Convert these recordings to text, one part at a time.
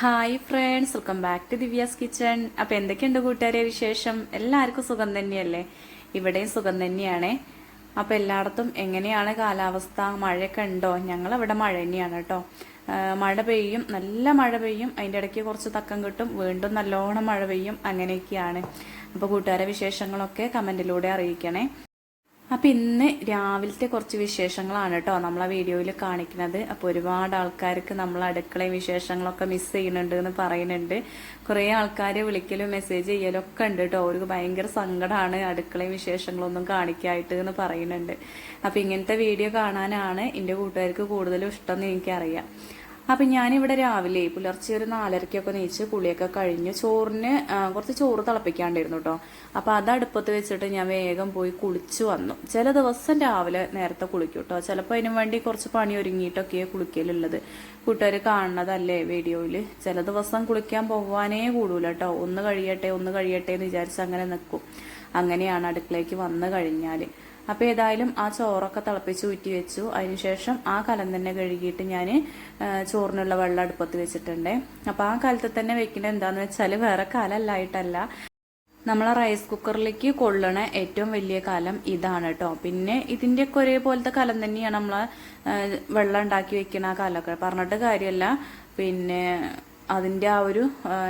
Hi friends welcome back to Divya's kitchen അപ്പൊ എന്തൊക്കെയുണ്ട് കൂട്ടുകാരെ വിശേഷം? എല്ലാവർക്കും സുഖം തന്നെയല്ലേ? ഇവിടെയും സുഖം തന്നെയാണ്. അപ്പൊ എല്ലായിടത്തും എങ്ങനെയാണ് കാലാവസ്ഥ? മഴയൊക്കെ ഉണ്ടോ? ഞങ്ങൾ ഇവിടെ മഴ തന്നെയാണ് കേട്ടോ. മഴ പെയ്യും. നല്ല മഴ പെയ്യും. അതിന്റെ ഇടയ്ക്ക് കുറച്ച് തക്കം കിട്ടും. വീണ്ടും നല്ലോണം മഴ പെയ്യും. അങ്ങനെയൊക്കെയാണ്. അപ്പോൾ കൂട്ടുകാരെ വിശേഷങ്ങളൊക്കെ കമന്റിലൂടെ അറിയിക്കണേ. അപ്പൊ ഇന്ന് രാവിലത്തെ കുറച്ച് വിശേഷങ്ങളാണ് കേട്ടോ നമ്മളെ വീഡിയോയിൽ കാണിക്കുന്നത്. അപ്പൊ ഒരുപാട് ആൾക്കാർക്ക് നമ്മൾ അടുക്കളയും വിശേഷങ്ങളൊക്കെ മിസ് ചെയ്യുന്നുണ്ട് എന്ന് പറയുന്നുണ്ട്. കുറേ ആൾക്കാർ വിളിക്കലും മെസ്സേജ് ചെയ്യലും ഒക്കെ ഉണ്ട് കേട്ടോ. അവർക്ക് ഭയങ്കര സങ്കടമാണ് അടുക്കളയും വിശേഷങ്ങളൊന്നും കാണിക്കായിട്ട് എന്ന് പറയുന്നുണ്ട്. അപ്പോൾ ഇങ്ങനത്തെ വീഡിയോ കാണാനാണ് എന്റെ കൂട്ടുകാർക്ക് കൂടുതലും ഇഷ്ടം എന്ന് എനിക്കറിയാം. അപ്പം ഞാനിവിടെ രാവിലെ പുലർച്ചെ ഒരു നാലരയ്ക്കൊക്കെ നീച്ച് കുളിയൊക്കെ കഴിഞ്ഞ് ചോറിന് കുറച്ച് ചോറ് തിളപ്പിക്കാണ്ടിരുന്നു കേട്ടോ അപ്പം അത് അടുപ്പത്ത് വെച്ചിട്ട് ഞാൻ വേഗം പോയി കുളിച്ചു വന്നു. ചില ദിവസം രാവിലെ നേരത്തെ കുളിക്കും കേട്ടോ ചിലപ്പോൾ അതിനു വേണ്ടി കുറച്ച് പണി ഒരുങ്ങിയിട്ടൊക്കെയേ കുളിക്കലുള്ളത്. കൂട്ടുകാർ കാണുന്നതല്ലേ വീഡിയോയിൽ ചില ദിവസം കുളിക്കാൻ പോകാനേ കൂടൂല കേട്ടോ ഒന്ന് കഴിയട്ടെ ഒന്ന് കഴിയട്ടെ എന്ന് വിചാരിച്ച് അങ്ങനെ നിൽക്കും അങ്ങനെയാണ് അടുക്കളയ്ക്ക് വന്നു കഴിഞ്ഞാൽ അപ്പോൾ ഏതായാലും ആ ചോറൊക്കെ തിളപ്പിച്ച് ഊറ്റി വെച്ചു. അതിനുശേഷം ആ കലം തന്നെ കഴുകിയിട്ട് ഞാൻ ചോറിനുള്ള വെള്ളം അടുപ്പത്ത് വെച്ചിട്ടുണ്ട്. അപ്പോൾ ആ കാലത്ത് തന്നെ വെക്കുന്നത് എന്താണെന്ന് വെച്ചാൽ വേറെ കാലല്ലായിട്ടല്ല നമ്മളെ റൈസ് കുക്കറിലേക്ക് കൊള്ളണ ഏറ്റവും വലിയ കലം ഇതാണ് കേട്ടോ പിന്നെ ഇതിന്റെയൊക്കെ ഒരേപോലത്തെ കലം തന്നെയാണ് നമ്മളെ വെള്ളം ഉണ്ടാക്കി വെക്കുന്ന ആ കലമൊക്കെ. പറഞ്ഞിട്ട് കാര്യമല്ല പിന്നെ അതിന്റെ ആ ഒരു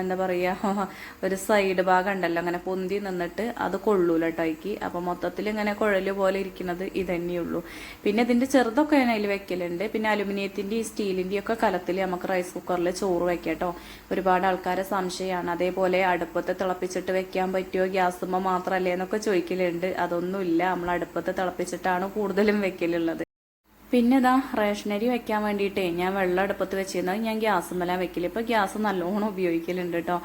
എന്താ പറയുക ഒരു സൈഡ് ഭാഗം ഉണ്ടല്ലോ. അങ്ങനെ പൊന്തി നിന്നിട്ട് അത് കൊള്ളൂല ടൈക്ക് അപ്പോൾ മൊത്തത്തിൽ ഇങ്ങനെ കുഴൽ പോലെ ഇരിക്കുന്നത് ഇതന്നെയുള്ളൂ പിന്നെ ഇതിന്റെ ചെറുതൊക്കെ ഞാൻ അതിൽ വെക്കലുണ്ട്. പിന്നെ അലുമിനിയത്തിന്റെയും ഈ സ്റ്റീലിന്റെ ഒക്കെ കലത്തിൽ നമുക്ക് റൈസ് കുക്കറിൽ ചോറ് വെക്കാട്ടോ കേട്ടോ ഒരുപാട് ആൾക്കാരെ സംശയമാണ്. അതേപോലെ അടുപ്പത്ത് തിളപ്പിച്ചിട്ട് വെക്കാൻ പറ്റുമോ ഗ്യാസുമ്മ മാത്രമല്ലേ എന്നൊക്കെ ചോദിക്കലുണ്ട്. അതൊന്നുമില്ല. നമ്മൾ അടുപ്പത്ത് തിളപ്പിച്ചിട്ടാണ് കൂടുതലും വെക്കലുള്ളത്. പിന്നെ ഇതാ റേഷനരി വെക്കാൻ വേണ്ടിയിട്ടേ ഞാൻ വെള്ളം അടുപ്പത്ത് വെച്ചിരുന്നത്. ഞാൻ ഗ്യാസ് മേലാ വെക്കില്ല ഇപ്പൊ ഗ്യാസ് നല്ലോണം ഉപയോഗിക്കലുണ്ട് കേട്ടോ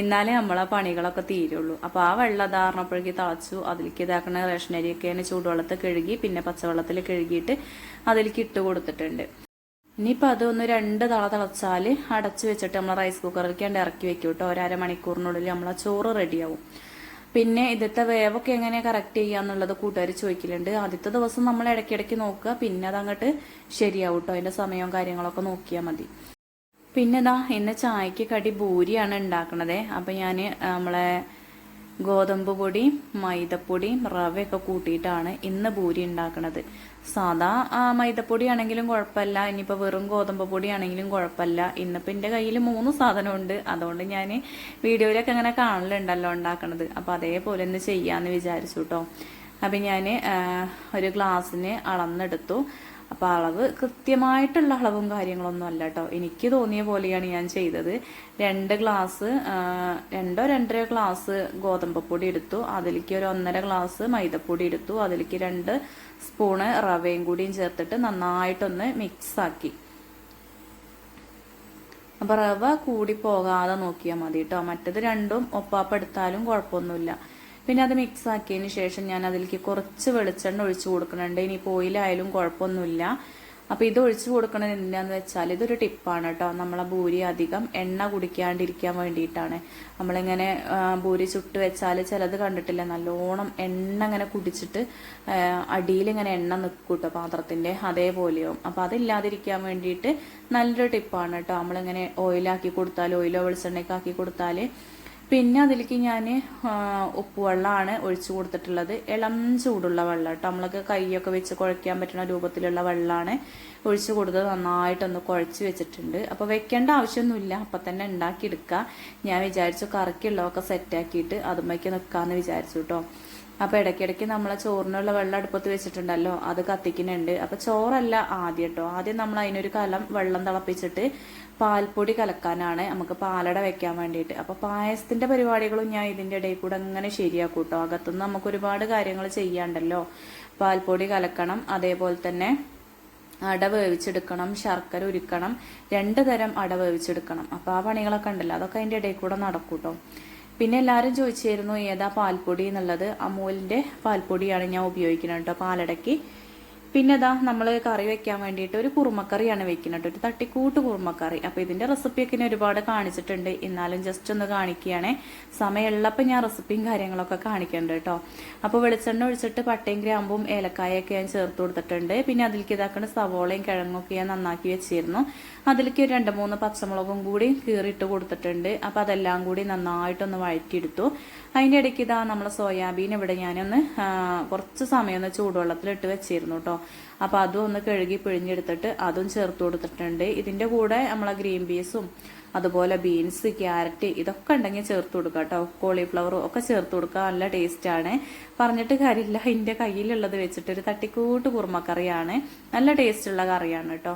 ഇന്നാലേ നമ്മളെ പണികളൊക്കെ തീരുള്ളൂ. അപ്പൊ ആ വെള്ളം ഇതാറിനപ്പോഴേക്ക് തളച്ചു. അതിലേക്ക് ഇതാക്കണ റേഷനരിയൊക്കെ ഞാൻ ചൂടുവെള്ളത്തിൽ കഴുകി പിന്നെ പച്ചവെള്ളത്തിൽ കഴുകിയിട്ട് അതിലേക്ക് ഇട്ട് കൊടുത്തിട്ടുണ്ട്. ഇനിയിപ്പോൾ അതൊന്ന് രണ്ട് തള തിളച്ചാൽ അടച്ചു വെച്ചിട്ട് നമ്മൾ റൈസ് കുക്കറിലേക്ക് ഇറക്കി വെക്കും കേട്ടോ ഒരു അരമണിക്കൂറിനുള്ളിൽ നമ്മളെ ചോറ് റെഡിയാവും പിന്നെ ഇതിലത്തെ വേവൊക്കെ എങ്ങനെയാ കറക്റ്റ് ചെയ്യുക എന്നുള്ളത് കൂട്ടുകാർ ചോദിക്കലുണ്ട്. ആദ്യത്തെ ദിവസം നമ്മൾ ഇടയ്ക്കിടയ്ക്ക് നോക്കുക. പിന്നെ അതങ്ങോട്ട് ശരിയാവും കേട്ടോ അതിന്റെ സമയവും കാര്യങ്ങളൊക്കെ നോക്കിയാൽ മതി. പിന്നെ ഇതാ ഇന്ന് ചായക്ക് കടി ഭൂരിയാണ് ഉണ്ടാക്കണത്. അപ്പം ഞാൻ നമ്മളെ ഗോതമ്പ് പൊടി മൈദപ്പൊടിയും റവയൊക്കെ കൂട്ടിയിട്ടാണ് ഇന്ന് പൂരി ഉണ്ടാക്കുന്നത് സാധാ മൈദപ്പൊടി ആണെങ്കിലും കുഴപ്പമില്ല. ഇനിയിപ്പോൾ വെറും ഗോതമ്പ് പൊടി ആണെങ്കിലും കുഴപ്പമില്ല. ഇന്നിപ്പോൾ എന്റെ കയ്യിൽ മൂന്ന് സാധനമുണ്ട്. അതുകൊണ്ട് ഞാൻ വീഡിയോയിലൊക്കെ അങ്ങനെ കാണലുണ്ടല്ലോ ഉണ്ടാക്കണത്. അപ്പോൾ അതേപോലെ ഒന്ന് ചെയ്യാമെന്ന് വിചാരിച്ചു കേട്ടോ അപ്പം ഞാൻ ഒരു ഗ്ലാസ്സിന് അളന്നെടുത്തു. അപ്പോൾ അളവ് കൃത്യമായിട്ടുള്ള അളവും കാര്യങ്ങളൊന്നും അല്ല കേട്ടോ എനിക്ക് തോന്നിയ പോലെയാണ് ഞാൻ ചെയ്തത്. രണ്ട് ഗ്ലാസ് രണ്ടോ രണ്ടര ഗ്ലാസ് ഗോതമ്പ് പൊടി എടുത്തു. അതിലേക്ക് ഒരു ഒന്നര ഗ്ലാസ് മൈദപ്പൊടി എടുത്തു. അതിലേക്ക് രണ്ട് സ്പൂണ് റവയും കൂടിയും ചേർത്തിട്ട് നന്നായിട്ടൊന്ന് മിക്സ് ആക്കി. അപ്പൊ റവ കൂടി പോകാതെ നോക്കിയാൽ മതി കേട്ടോ മറ്റത് രണ്ടും ഒപ്പാപ്പെടുത്താലും കുഴപ്പമൊന്നുമില്ല. പിന്നെ അത് മിക്സ് ആക്കിയതിന് ശേഷം ഞാൻ അതിലേക്ക് കുറച്ച് വെളിച്ചെണ്ണ ഒഴിച്ചു കൊടുക്കുന്നുണ്ട്. ഇനിയിപ്പോൾ ഓയിലായാലും കുഴപ്പമൊന്നുമില്ല. അപ്പോൾ ഇത് ഒഴിച്ചു കൊടുക്കുന്നത് എന്തിനാന്ന് വെച്ചാൽ ഇതൊരു ടിപ്പാണ് കേട്ടോ നമ്മളെ ഭൂരി അധികം എണ്ണ കുടിക്കാണ്ടിരിക്കാൻ വേണ്ടിയിട്ടാണ്. നമ്മളിങ്ങനെ ഭൂരി ചുട്ട് വെച്ചാൽ ചിലത് കണ്ടിട്ടില്ല. നല്ലോണം എണ്ണ ഇങ്ങനെ കുടിച്ചിട്ട് അടിയിൽ ഇങ്ങനെ എണ്ണ നിൽക്കും കേട്ടോ പാത്രത്തിന്റെ അതേപോലെയാവും. അപ്പോൾ അതില്ലാതിരിക്കാൻ വേണ്ടിയിട്ട് നല്ലൊരു ടിപ്പാണ് കേട്ടോ നമ്മളിങ്ങനെ ഓയിലാക്കി കൊടുത്താൽ ഓയിലോ വെളിച്ചെണ്ണയൊക്കെ ആക്കി കൊടുത്താൽ പിന്നെ അതിലേക്ക് ഞാൻ ഉപ്പുവെള്ളമാണ് ഒഴിച്ചു കൊടുത്തിട്ടുള്ളത്. ഇളം ചൂടുള്ള വെള്ളം കേട്ടോ നമ്മളൊക്കെ കൈയൊക്കെ വെച്ച് കുഴയ്ക്കാൻ പറ്റുന്ന രൂപത്തിലുള്ള വെള്ളമാണ് ഒഴിച്ചു കൊടുത്തത്. നന്നായിട്ടൊന്ന് കുഴച്ച് വെച്ചിട്ടുണ്ട്. അപ്പോൾ വെക്കേണ്ട ആവശ്യമൊന്നുമില്ല. അപ്പം തന്നെ ഉണ്ടാക്കിയെടുക്കുക ഞാൻ വിചാരിച്ചു കറക്കുള്ളതൊക്കെ സെറ്റാക്കിയിട്ട് അതുമ്മയ്ക്ക് നിൽക്കാമെന്ന് വിചാരിച്ചു കേട്ടോ അപ്പോൾ ഇടയ്ക്കിടയ്ക്ക് നമ്മളെ ചോറിനുള്ള വെള്ളം അടുപ്പത്ത് വെച്ചിട്ടുണ്ടല്ലോ അത് കത്തിക്കുന്നുണ്ട്. അപ്പോൾ ചോറല്ല ആദ്യം കേട്ടോ ആദ്യം നമ്മൾ അതിനൊരു കലം വെള്ളം തിളപ്പിച്ചിട്ട് പാൽപ്പൊടി കലക്കാനാണ് നമുക്ക് പാലട വെക്കാൻ വേണ്ടിയിട്ട്. അപ്പോൾ പായസത്തിന്റെ പരിപാടികളും ഞാൻ ഇതിന്റെ ഇടയിൽ കൂടെ അങ്ങനെ ശരിയാക്കും കേട്ടോ അകത്തുനിന്ന് നമുക്ക് ഒരുപാട് കാര്യങ്ങൾ ചെയ്യാണ്ടല്ലോ. പാൽപ്പൊടി കലക്കണം അതേപോലെ തന്നെ അട വേവിച്ചെടുക്കണം ശർക്കര ഉരുക്കണം രണ്ട് തരം അട വേവിച്ചെടുക്കണം. അപ്പോൾ ആ പണികളൊക്കെ ഉണ്ടല്ലോ. അതൊക്കെ അതിന്റെ ഇടയിൽ കൂടെ നടക്കും കേട്ടോ പിന്നെ എല്ലാവരും ചോദിച്ചായിരുന്നു ഏതാ പാൽപ്പൊടി? എന്നുള്ളത്. അമൂലിന്റെ പാൽപ്പൊടിയാണ് ഞാൻ ഉപയോഗിക്കുന്നത് കേട്ടോ പാലടയ്ക്ക്. പിന്നെ ഇതാ നമ്മൾ കറി വെക്കാൻ വേണ്ടിയിട്ട് ഒരു കുറുമക്കറിയാണ് വെക്കുന്നത് ഒരു തട്ടിക്കൂട്ട് കുറുമക്കറി. അപ്പോൾ ഇതിന്റെ റെസിപ്പിയൊക്കെ ഞാൻ ഒരുപാട് കാണിച്ചിട്ടുണ്ട്. എന്നാലും ജസ്റ്റ് ഒന്ന് കാണിക്കുകയാണേ. സമയമുള്ളപ്പോൾ ഞാൻ റെസിപ്പിയും കാര്യങ്ങളൊക്കെ കാണിക്കുന്നുണ്ട് കേട്ടോ. അപ്പോൾ വെളിച്ചെണ്ണ ഒഴിച്ചിട്ട് പട്ടയും ഗ്രാമ്പും ഏലക്കായൊക്കെ ഞാൻ ചേർത്ത് കൊടുത്തിട്ടുണ്ട്. പിന്നെ അതിലേക്ക് ഇതാക്കുന്ന സവോളയും കിഴങ്ങൊക്കെ ഞാൻ നന്നാക്കി വെച്ചിരുന്നു. അതിലേക്ക് രണ്ട് മൂന്ന് പച്ചമുളകും കൂടി കീറിയിട്ട് കൊടുത്തിട്ടുണ്ട്. അപ്പോൾ അതെല്ലാം കൂടി നന്നായിട്ടൊന്ന് വഴറ്റിയെടുത്തു. അതിന്റെ ഇടയ്ക്ക് ഇതാ നമ്മളെ സോയാബീൻ ഇവിടെ ഞാനൊന്ന് കുറച്ച് സമയം ഒന്ന് ചൂടുവെള്ളത്തിലിട്ട് വെച്ചിരുന്നു കേട്ടോ. അപ്പോൾ അതും ഒന്ന് കഴുകി പിഴിഞ്ഞെടുത്തിട്ട് അതും ചേർത്ത് കൊടുത്തിട്ടുണ്ട്. ഇതിന്റെ കൂടെ നമ്മളെ ഗ്രീൻ പീസും അതുപോലെ ബീൻസ് ക്യാരറ്റ് ഇതൊക്കെ ഉണ്ടെങ്കിൽ ചേർത്ത് കൊടുക്കുക കേട്ടോ. കോളിഫ്ലവറും ഒക്കെ ചേർത്ത് കൊടുക്കുക നല്ല ടേസ്റ്റാണ് പറഞ്ഞിട്ട് കാര്യമില്ല. എന്റെ കയ്യിലുള്ളത് വെച്ചിട്ട് ഒരു തട്ടിക്കൂട്ട് കുറുമക്കറിയാണ്. നല്ല ടേസ്റ്റുള്ള കറിയാണ് കേട്ടോ.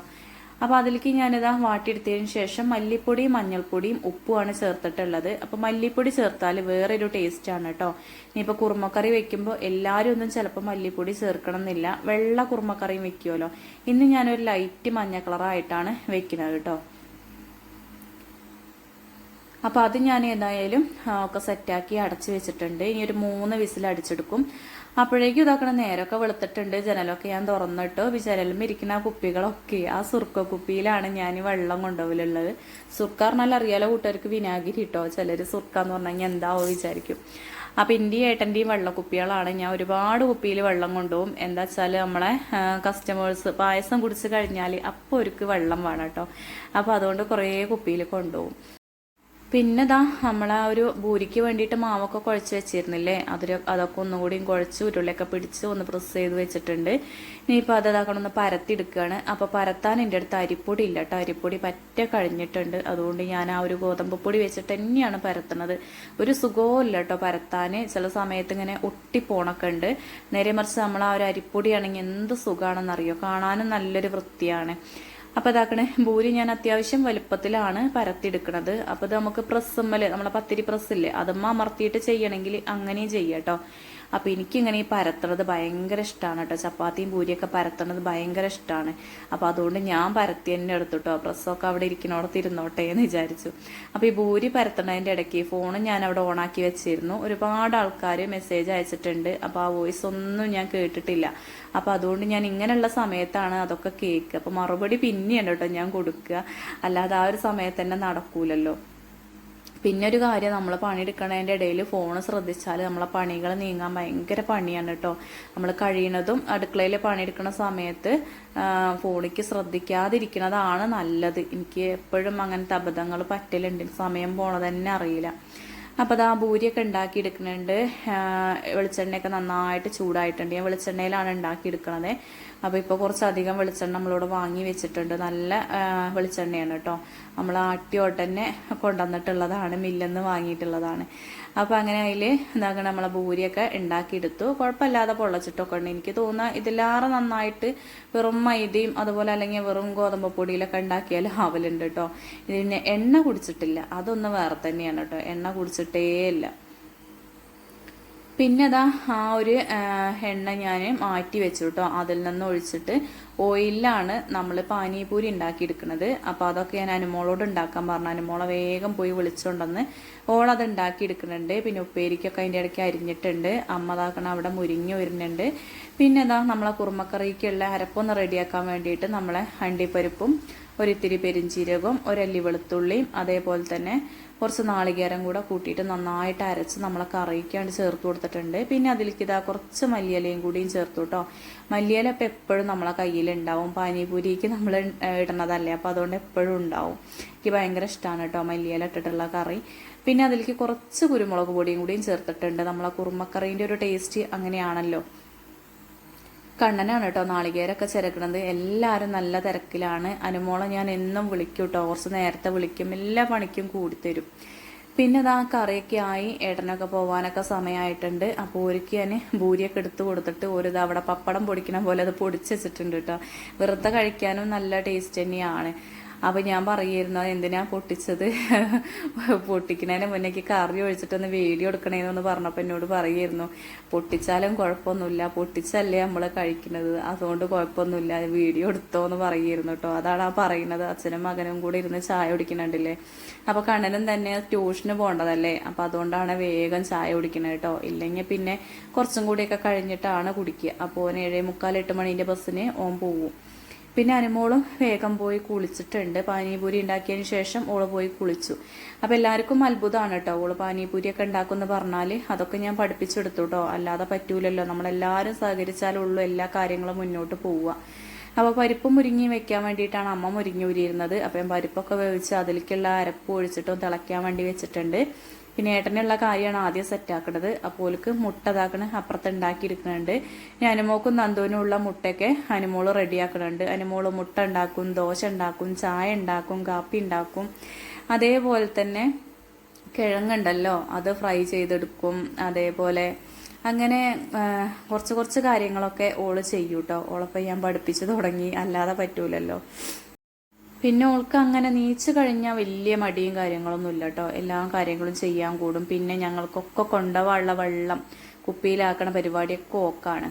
അപ്പോൾ അതിലേക്ക് ഞാനിതാ വാട്ടിയെടുത്തതിന് ശേഷം മല്ലിപ്പൊടിയും മഞ്ഞൾപ്പൊടിയും ഉപ്പുമാണ് ചേർത്തിട്ടുള്ളത്. അപ്പോൾ മല്ലിപ്പൊടി ചേർത്താൽ വേറൊരു ടേസ്റ്റാണ് കേട്ടോ ഇനിയിപ്പോൾ കുറുമക്കറി വെക്കുമ്പോൾ എല്ലാവരും ഒന്നും ചിലപ്പോൾ മല്ലിപ്പൊടി ചേർക്കണം എന്നില്ല വെള്ള കുറുമക്കറിയും വെക്കുമല്ലോ ഇന്ന് ഞാനൊരു ലൈറ്റ് മഞ്ഞ കളറായിട്ടാണ് വെക്കുന്നത് കേട്ടോ അപ്പോൾ അത് ഞാൻ ഏതായാലും ഒക്കെ സെറ്റാക്കി അടച്ചു വെച്ചിട്ടുണ്ട്. ഇനി ഒരു മൂന്ന് വിസിൽ അടിച്ചെടുക്കും. അപ്പോഴേക്കും ഇതാക്കണം നേരമൊക്കെ വെളുത്തിട്ടുണ്ട്. ജനലൊക്കെ ഞാൻ തുറന്നിട്ട്. ജനലും ഇരിക്കുന്ന ആ കുപ്പികളൊക്കെ ആ സുർക്ക കുപ്പിയിലാണ് ഞാൻ വെള്ളം കൊണ്ടുപോകലുള്ളത് സുർക്ക പറഞ്ഞാൽ അറിയാലോ കൂട്ടുകാർക്ക് വിനാഗിരി കിട്ടോ ചിലർ സുർക്ക എന്ന് പറഞ്ഞാൽ എന്താവോ വിചാരിക്കും. അപ്പം എന്റെ ഏട്ടന്റെയും വെള്ളക്കുപ്പികളാണ്. ഞാൻ ഒരുപാട് കുപ്പിയിൽ വെള്ളം കൊണ്ടുപോകും. എന്താ വെച്ചാൽ നമ്മളെ കസ്റ്റമേഴ്സ് പായസം കുടിച്ച് കഴിഞ്ഞാൽ അപ്പോൾ ഒരുക്ക് വെള്ളം വേണം കേട്ടോ അപ്പോൾ അതുകൊണ്ട് കുറേ കുപ്പിയിൽ കൊണ്ടുപോകും. പിന്നെ ദാ നമ്മൾ ആ ഒരു ഭൂരിക്ക് വേണ്ടിയിട്ട് മാവൊക്കെ കുഴച്ച് വെച്ചിരുന്നില്ലേ? അതിൽ അതൊക്കെ ഒന്നുകൂടിയും കുഴച്ച് ഉരുളിയൊക്കെ പിടിച്ച് ഒന്ന് പ്രസ് ചെയ്ത് വെച്ചിട്ടുണ്ട്. ഇനിയിപ്പോൾ അത് ഇതാക്കണം ഒന്ന് പരത്തിയെടുക്കുകയാണ് അപ്പോൾ പരത്താൻ എന്റെ അടുത്ത് അരിപ്പൊടി ഇല്ല കേട്ടോ. അരിപ്പൊടി പറ്റ കഴിഞ്ഞിട്ടുണ്ട്. അതുകൊണ്ട് ഞാൻ ആ ഒരു ഗോതമ്പ് പൊടി വെച്ചിട്ട് തന്നെയാണ് പരത്തുന്നത്. ഒരു സുഖവും ഇല്ല കേട്ടോ പരത്താൻ. ചില സമയത്ത് ഇങ്ങനെ ഒട്ടിപ്പോണൊക്കെ ഉണ്ട്. നേരെ മറിച്ച് നമ്മൾ ആ ഒരു അരിപ്പൊടിയാണെങ്കിൽ എന്ത് സുഖമാണെന്നറിയോ കാണാനും നല്ലൊരു വൃത്തിയാണ്. അപ്പോൾ ഇതാക്കണേ ഭൂരി ഞാൻ അത്യാവശ്യം വലുപ്പത്തിലാണ് പരത്തിയെടുക്കണത്. അപ്പോൾ ഇത് നമുക്ക് പ്രസ്സമ്മൽ നമ്മളെ പത്തിരി പ്രസ്സില്ലേ അതമ്മ അമർത്തിയിട്ട് ചെയ്യണമെങ്കിൽ അങ്ങനെയും ചെയ്യാം കേട്ടോ അപ്പോൾ എനിക്കിങ്ങനെ ഈ പരത്തണത് ഭയങ്കര ഇഷ്ടമാണ് കേട്ടോ. ചപ്പാത്തിയും പൂരിയൊക്കെ പരത്തണത് ഭയങ്കര ഇഷ്ടമാണ് അപ്പോൾ അതുകൊണ്ട് ഞാൻ പരത്തി തന്നെ എടുത്തു കേട്ടോ പ്രസ്സൊക്കെ അവിടെ ഇരിക്കണോടത്ത് ഇരുന്നോട്ടെ എന്ന് വിചാരിച്ചു. അപ്പോൾ ഈ പൂരി പരത്തണതിന്റെ ഇടയ്ക്ക് ഫോണും ഞാൻ അവിടെ ഓണാക്കി വെച്ചിരുന്നു. ഒരുപാട് ആൾക്കാർ മെസ്സേജ് അയച്ചിട്ടുണ്ട്. അപ്പോൾ ആ വോയിസ് ഒന്നും ഞാൻ കേട്ടിട്ടില്ല. അപ്പോൾ അതുകൊണ്ട് ഞാൻ ഇങ്ങനെയുള്ള സമയത്താണ് അതൊക്കെ കേൾക്കുക. അപ്പോൾ മറുപടി പിന്നെയാണ് കേട്ടോ ഞാൻ കൊടുക്കുക. അല്ലാതെ ആ ഒരു സമയത്ത് തന്നെ നടക്കൂലല്ലോ. പിന്നെ ഒരു കാര്യം നമ്മൾ പണിയെടുക്കണതിന്റെ ഇടയിൽ ഫോൺ ശ്രദ്ധിച്ചാൽ നമ്മളെ പണികൾ നീങ്ങാൻ ഭയങ്കര പണിയാണ് കേട്ടോ നമ്മൾ കഴിയണതും അടുക്കളയിൽ പണിയെടുക്കുന്ന സമയത്ത് ഫോണിക്ക് ശ്രദ്ധിക്കാതിരിക്കുന്നതാണ് നല്ലത്. എനിക്ക് എപ്പോഴും അങ്ങനത്തെ അബദ്ധങ്ങൾ പറ്റലുണ്ട്. സമയം പോണത് തന്നെ അറിയില്ല. അപ്പോൾ അത് ആ ഭൂരിയൊക്കെ ഉണ്ടാക്കിയെടുക്കുന്നുണ്ട് വെളിച്ചെണ്ണയൊക്കെ നന്നായിട്ട് ചൂടായിട്ടുണ്ട്. ഞാൻ വെളിച്ചെണ്ണയിലാണ് ഉണ്ടാക്കിയെടുക്കണത്. അപ്പോൾ ഇപ്പോൾ കുറച്ചധികം വെളിച്ചെണ്ണ നമ്മളോട് വാങ്ങി വെച്ചിട്ടുണ്ട്. നല്ല വെളിച്ചെണ്ണയാണ് കേട്ടോ നമ്മൾ ആട്ടിയോട്ട് തന്നെ കൊണ്ടുവന്നിട്ടുള്ളതാണ് മില്ലെന്ന് വാങ്ങിയിട്ടുള്ളതാണ്. അപ്പോൾ അങ്ങനെ അതിൽ എന്താക്കണം നമ്മളെ ഭൂരിയൊക്കെ ഉണ്ടാക്കിയെടുത്തു. കുഴപ്പമില്ലാതെ പൊള്ളച്ചിട്ടൊക്കെ ഉണ്ട്. എനിക്ക് തോന്നുക ഇതിലേറെ നന്നായിട്ട് വെറും മൈദയും അതുപോലെ അല്ലെങ്കിൽ വെറും ഗോതമ്പ് പൊടിയിലൊക്കെ ഉണ്ടാക്കിയാൽ ആവലുണ്ട് കേട്ടോ ഇതിന് എണ്ണ കുടിച്ചിട്ടില്ല. അതൊന്ന് വേറെ തന്നെയാണ് കേട്ടോ എണ്ണ കുടിച്ചിട്ടേ ഇല്ല പിന്നെ അതാ ആ ഒരു എണ്ണ ഞാൻ മാറ്റി വെച്ചു കേട്ടോ അതിൽ നിന്ന് ഒഴിച്ചിട്ട് ഓയിലാണ് നമ്മൾ പാനിപൂരി ഉണ്ടാക്കിയെടുക്കുന്നത്. അപ്പോൾ അതൊക്കെ ഞാൻ അനുമോളോട് ഉണ്ടാക്കാൻ പറഞ്ഞു. അനുമോളെ വേഗം പോയി വിളിച്ചുകൊണ്ടെന്ന് ഓളത് ഉണ്ടാക്കിയെടുക്കുന്നുണ്ട്. പിന്നെ ഉപ്പേരിക്കൊക്കെ അതിന്റെ ഇടയ്ക്ക് അരിഞ്ഞിട്ടുണ്ട്. അമ്മ അതാക്കണം അവിടെ മുരിഞ്ഞു വരുന്നുണ്ട്. പിന്നെ അതാ നമ്മളെ കുറുമക്കറിക്കുള്ള അരപ്പൊന്ന് റെഡിയാക്കാൻ വേണ്ടിയിട്ട് നമ്മളെ അണ്ടിപ്പരിപ്പും ഒരിത്തിരി പെരിഞ്ചീരകവും ഒരല്ലി വെളുത്തുള്ളിയും അതേപോലെ തന്നെ കുറച്ച് നാളികേരം കൂടെ കൂട്ടിയിട്ട് നന്നായിട്ട് അരച്ച് നമ്മളെ കറിയിക്കാണ്ട് ചേർത്ത് കൊടുത്തിട്ടുണ്ട്. പിന്നെ അതിലേക്ക് ഇതാ കുറച്ച് മല്ലിയിലയും കൂടിയും ചേർത്തു കേട്ടോ മല്ലിയില ഇപ്പം എപ്പോഴും നമ്മളെ കയ്യിലുണ്ടാവും. പാനിപൂരിക്ക് നമ്മൾ ഇടണതല്ലേ? അപ്പോൾ അതുകൊണ്ട് എപ്പോഴും ഉണ്ടാവും. എനിക്ക് ഭയങ്കര ഇഷ്ടമാണ് കേട്ടോ മല്ലിയില ഇട്ടിട്ടുള്ള കറി. പിന്നെ അതിലേക്ക് കുറച്ച് കുരുമുളക് പൊടിയും കൂടിയും ചേർത്തിട്ടുണ്ട്. നമ്മളെ കുറുമക്കറീന്റെ ഒരു ടേസ്റ്റ് അങ്ങനെയാണല്ലോ. കണ്ണനാണ് കേട്ടോ നാളികേരൊക്കെ ചിരക്കണത് എല്ലാവരും നല്ല തിരക്കിലാണ്. അനുമോളെ ഞാൻ എന്നും വിളിക്കും കേട്ടോ. കുറച്ച് നേരത്തെ വിളിക്കും. എല്ലാ പണിക്കും കൂടിത്തരും. പിന്നെ അതാ കറിയൊക്കെ ആയി. ഏട്ടനൊക്കെ പോകാനൊക്കെ സമയമായിട്ടുണ്ട് അപ്പോൾ ഒരുക്കി ഞാൻ ഭൂരിയൊക്കെ എടുത്ത് കൊടുത്തിട്ട് ഒരു അവിടെ പപ്പടം പൊടിക്കണ പോലെ അത് പൊടിച്ച് വെച്ചിട്ടുണ്ട് കേട്ടോ. വെറുതെ കഴിക്കാനും നല്ല ടേസ്റ്റ് തന്നെയാണ്. അപ്പോൾ ഞാൻ പറയായിരുന്നു എന്തിനാ പൊട്ടിച്ചത്? പൊട്ടിക്കുന്നതിന് മുന്നേക്ക് കറി ഒഴിച്ചിട്ടൊന്ന് വീഡിയോ എടുക്കണേന്നൊന്ന് പറഞ്ഞപ്പോൾ എന്നോട് പറയായിരുന്നു പൊട്ടിച്ചാലും കുഴപ്പമൊന്നുമില്ല പൊട്ടിച്ചല്ലേ നമ്മൾ കഴിക്കുന്നത് അതുകൊണ്ട് കുഴപ്പമൊന്നുമില്ല വീഡിയോ എടുത്തോ എന്ന് പറയായിരുന്നു കേട്ടോ അതാണ് ആ പറയുന്നത് അച്ഛനും മകനും കൂടെ ഇരുന്ന് ചായ കുടിക്കുന്നുണ്ടല്ലേ? അപ്പോൾ കണ്ണനും തന്നെ ട്യൂഷന് പോകേണ്ടതല്ലേ? അപ്പോൾ അതുകൊണ്ടാണ് വേഗം ചായ കുടിക്കുന്നത് കേട്ടോ ഇല്ലെങ്കിൽ പിന്നെ കുറച്ചും കൂടിയൊക്കെ കഴിഞ്ഞിട്ടാണ് കുടിക്കുക. അപ്പോൾ ഏഴേ മുക്കാൽ എട്ട് മണീന്റെ ബസ്സിന് ഓൻ പോവും. പിന്നെ അനുമോളും വേഗം പോയി കുളിച്ചിട്ടുണ്ട്. പാനിപൂരി ഉണ്ടാക്കിയതിന് ശേഷം ഓൾ പോയി കുളിച്ചു. അപ്പം എല്ലാവർക്കും അത്ഭുതമാണ് കേട്ടോ. ഓൾ പാനിപൂരിയൊക്കെ ഉണ്ടാക്കുമെന്ന് പറഞ്ഞാൽ അതൊക്കെ ഞാൻ പഠിപ്പിച്ചെടുത്തു കേട്ടോ. അല്ലാതെ പറ്റൂലല്ലോ. നമ്മളെല്ലാവരും സഹകരിച്ചാലുള്ളൂ എല്ലാ കാര്യങ്ങളും മുന്നോട്ട് പോവുക. അപ്പോൾ പരിപ്പ് മുരിങ്ങി വെക്കാൻ വേണ്ടിയിട്ടാണ് അമ്മ മുരിങ്ങി ഉരിയിരുന്നത് അപ്പം പരിപ്പൊക്കെ വേവിച്ച് അതിലേക്കുള്ള അരപ്പ് ഒഴിച്ചിട്ടും തിളയ്ക്കാൻ വേണ്ടി വെച്ചിട്ടുണ്ട്. പിന്നെ ഏട്ടനുള്ള കാര്യമാണ് ആദ്യം സെറ്റ് അപ്പോൾ ഓൽക്ക് മുട്ട ഇതാക്കണ അപ്പുറത്ത് ഉണ്ടാക്കിയിരിക്കുന്നുണ്ട് ഇനി അനുമോക്കും നന്ദുവിനും ഉള്ള മുട്ടയൊക്കെ അനുമോൾ റെഡിയാക്കണുണ്ട് അനുമോൾ മുട്ട ഉണ്ടാക്കും ദോശ ഉണ്ടാക്കും ചായ ഉണ്ടാക്കും കാപ്പി ഉണ്ടാക്കും അതേപോലെ തന്നെ കിഴങ്ങുണ്ടല്ലോ അത് ഫ്രൈ ചെയ്തെടുക്കും. അതേപോലെ അങ്ങനെ കുറച്ച് കുറച്ച് കാര്യങ്ങളൊക്കെ ഓൾ ചെയ്യൂട്ടോ. ഓളപ്പം ഞാൻ പഠിപ്പിച്ചു തുടങ്ങി. അല്ലാതെ പറ്റൂലല്ലോ. പിന്നെ ഓൾക്ക് അങ്ങനെ നീച്ചു കഴിഞ്ഞാൽ വലിയ മടിയും കാര്യങ്ങളൊന്നും ഇല്ല കേട്ടോ എല്ലാ കാര്യങ്ങളും ചെയ്യാൻ കൂടും. പിന്നെ ഞങ്ങൾക്കൊക്കെ കൊണ്ടുപോകാനുള്ള വെള്ളം കുപ്പിയിലാക്കണ പരിപാടിയൊക്കെ ഓക്കാണ്.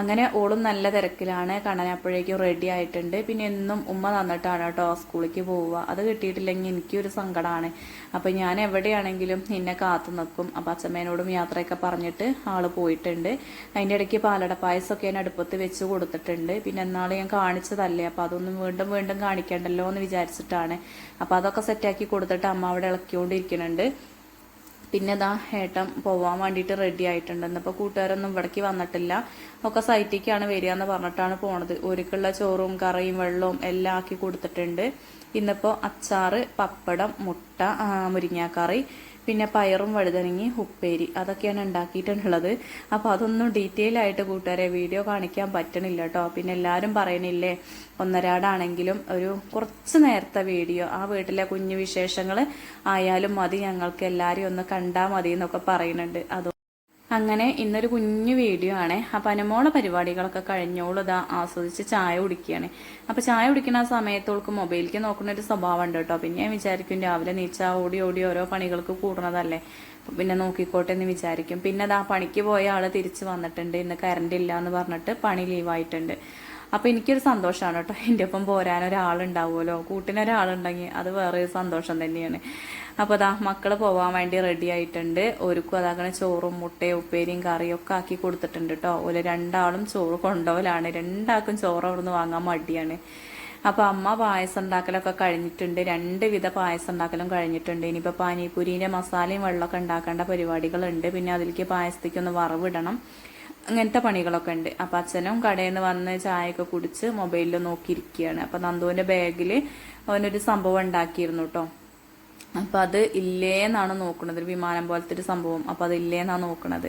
അങ്ങനെ ഓളും നല്ല തിരക്കിലാണ്. കണ്ണൻ അപ്പോഴേക്കും റെഡി ആയിട്ടുണ്ട്. പിന്നെ എന്നും ഉമ്മ തന്നിട്ടാണ് കേട്ടോ സ്കൂളിലേക്ക് പോവുക. അത് കിട്ടിയിട്ടില്ലെങ്കിൽ എനിക്കൊരു സങ്കടമാണ് അപ്പോൾ ഞാൻ എവിടെയാണെങ്കിലും നിന്നെ കാത്തു നിൽക്കും. അപ്പൊ അച്ഛമ്മേനോടും യാത്രയൊക്കെ പറഞ്ഞിട്ട് ആൾ പോയിട്ടുണ്ട്. അതിന്റെ ഇടയ്ക്ക് പാലട പായസമൊക്കെ ഞാൻ അടുപ്പത്ത് വെച്ച് കൊടുത്തിട്ടുണ്ട്. പിന്നെ എന്നാൾ ഞാൻ കാണിച്ചതല്ലേ? അപ്പോൾ അതൊന്നും വീണ്ടും വീണ്ടും കാണിക്കണ്ടല്ലോ എന്ന് വിചാരിച്ചിട്ടാണ്. അപ്പോൾ അതൊക്കെ സെറ്റാക്കി കൊടുത്തിട്ട് അമ്മ അവിടെ ഇളക്കിക്കൊണ്ടിരിക്കുന്നുണ്ട്. പിന്നെ ഇതാ ഏട്ടൻ പോവാൻ വേണ്ടിയിട്ട് റെഡി ആയിട്ടുണ്ട് ഇന്നിപ്പോൾ കൂട്ടുകാരൊന്നും ഇവിടേക്ക് വന്നിട്ടില്ല. ഒക്കെ സൈറ്റിലേക്കാണ് വരിക എന്ന് പറഞ്ഞിട്ടാണ് പോണത്. ഒരുക്കുള്ള ചോറും കറിയും വെള്ളവും എല്ലാം ആക്കി കൊടുത്തിട്ടുണ്ട്. ഇന്നിപ്പോൾ അച്ചാറ് പപ്പടം മുട്ട മുരിങ്ങാക്കറി പിന്നെ പയറും വഴുതനങ്ങി ഉപ്പേരി അതൊക്കെയാണ് ഉണ്ടാക്കിയിട്ടുള്ളത്. അപ്പോൾ അതൊന്നും ഡീറ്റെയിൽ ആയിട്ട് കൂട്ടുകാരെ വീഡിയോ കാണിക്കാൻ പറ്റണില്ല കേട്ടോ. പിന്നെ എല്ലാവരും പറയണില്ലേ ഒന്നരാടാണെങ്കിലും ഒരു കുറച്ച് നേരത്തെ വീഡിയോ ആ വീട്ടിലെ കുഞ്ഞു വിശേഷങ്ങൾ ആയാലും മതി ഞങ്ങൾക്ക് എല്ലാവരെയും ഒന്ന് കണ്ടാൽ മതി എന്നൊക്കെ പറയുന്നുണ്ട്. അത് അങ്ങനെ ഇന്നൊരു കുഞ്ഞു വീഡിയോ ആണ്. അപ്പം അനുമോളെ പരിപാടികളൊക്കെ കഴിഞ്ഞോളൂ ഇതാ ആസ്വദിച്ച് ചായ കുടിക്കുകയാണ്. അപ്പൊ ചായ കുടിക്കുന്ന ആ സമയത്തോൾക്ക് മൊബൈലിലേക്ക് നോക്കുന്ന ഒരു സ്വഭാവം ഉണ്ട് കേട്ടോ. പിന്നെ ഞാൻ വിചാരിക്കും രാവിലെ നീച്ച ഓടി ഓടി ഓരോ പണികൾക്ക് കൂടുന്നതല്ലേ. പിന്നെ നോക്കിക്കോട്ടെ എന്ന് വിചാരിക്കും. പിന്നെ അതാ പണിക്ക് പോയ ആൾ തിരിച്ച് വന്നിട്ടുണ്ട്. ഇന്ന് കറണ്ട് ഇല്ല എന്ന് പറഞ്ഞിട്ട് പണി ലീവായിട്ടുണ്ട് അപ്പൊ എനിക്കൊരു സന്തോഷമാണ് കേട്ടോ. എന്റെ ഒപ്പം പോരാൻ ഒരാളുണ്ടാവുമല്ലോ. കൂട്ടിനൊരാളുണ്ടെങ്കിൽ അത് വേറെ സന്തോഷം തന്നെയാണ്. അപ്പോൾ അതാ മക്കൾ പോവാൻ വേണ്ടി റെഡി ആയിട്ടുണ്ട്. ഒരുക്കും അതാകണ ചോറും മുട്ടയും ഉപ്പേരിയും കറിയും ഒക്കെ ആക്കി കൊടുത്തിട്ടുണ്ട് കേട്ടോ ഓൽ രണ്ടാളും ചോറ് കൊണ്ടോലാണ് രണ്ടാൾക്കും ചോറ് അവിടുന്ന് വാങ്ങാൻ മടിയാണ്. അപ്പോൾ അമ്മ പായസം ഉണ്ടാക്കലൊക്കെ കഴിഞ്ഞിട്ടുണ്ട്. രണ്ട് വിധ പായസം ഉണ്ടാക്കലും കഴിഞ്ഞിട്ടുണ്ട്. ഇനിയിപ്പോൾ പാനിപ്പൂരിന്റെ മസാലയും വെള്ളമൊക്കെ ഉണ്ടാക്കേണ്ട പരിപാടികളുണ്ട്. പിന്നെ അതിലേക്ക് പായസത്തേക്ക് ഒന്ന് വറവിടണം. അങ്ങനത്തെ പണികളൊക്കെ ഉണ്ട്. അപ്പം അച്ഛനും കടയിൽ നിന്ന് വന്ന് ചായയൊക്കെ കുടിച്ച് മൊബൈലിൽ നോക്കിയിരിക്കുകയാണ്. അപ്പം നന്ദുവിന്റെ ബാഗിൽ അവനൊരു സംഭവം ഉണ്ടാക്കിയിരുന്നു കേട്ടോ അപ്പം അത് ഇല്ലേന്നാണ് നോക്കുന്നത് ഒരു വിമാനം പോലത്തെ ഒരു സംഭവം. അപ്പം അത് ഇല്ലേന്നാണ് നോക്കുന്നത്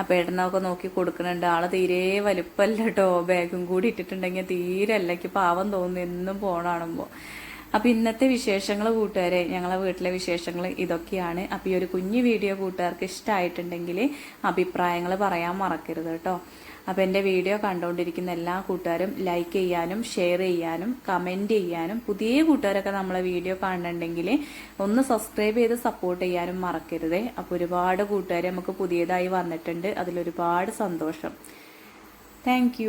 അപ്പം ഏട്ടനൊക്കെ നോക്കി കൊടുക്കുന്നുണ്ട് ആൾ തീരെ വലുപ്പമല്ല കേട്ടോ ബാഗും കൂടി ഇട്ടിട്ടുണ്ടെങ്കിൽ തീരെ അല്ല. എനിക്ക് പാവം തോന്നുന്നു എന്നും പോണാണുമ്പോൾ അപ്പം ഇന്നത്തെ വിശേഷങ്ങൾ കൂട്ടുകാരെ ഞങ്ങളെ വീട്ടിലെ വിശേഷങ്ങൾ ഇതൊക്കെയാണ്. അപ്പം ഈ ഒരു കുഞ്ഞു വീഡിയോ കൂട്ടുകാർക്ക് ഇഷ്ടമായിട്ടുണ്ടെങ്കിൽ അഭിപ്രായങ്ങൾ പറയാൻ മറക്കരുത് കേട്ടോ അപ്പം എന്റെ വീഡിയോ കണ്ടുകൊണ്ടിരിക്കുന്ന എല്ലാ കൂട്ടുകാരും ലൈക്ക് ചെയ്യാനും ഷെയർ ചെയ്യാനും കമന്റ് ചെയ്യാനും പുതിയ കൂട്ടുകാരൊക്കെ നമ്മളെ വീഡിയോ കാണുന്നുണ്ടെങ്കിൽ ഒന്ന് സബ്സ്ക്രൈബ് ചെയ്ത് സപ്പോർട്ട് ചെയ്യാനും മറക്കരുതേ. അപ്പോൾ ഒരുപാട് കൂട്ടുകാർ നമുക്ക് പുതിയതായി വന്നിട്ടുണ്ട്. അതിലൊരുപാട് സന്തോഷം. താങ്ക്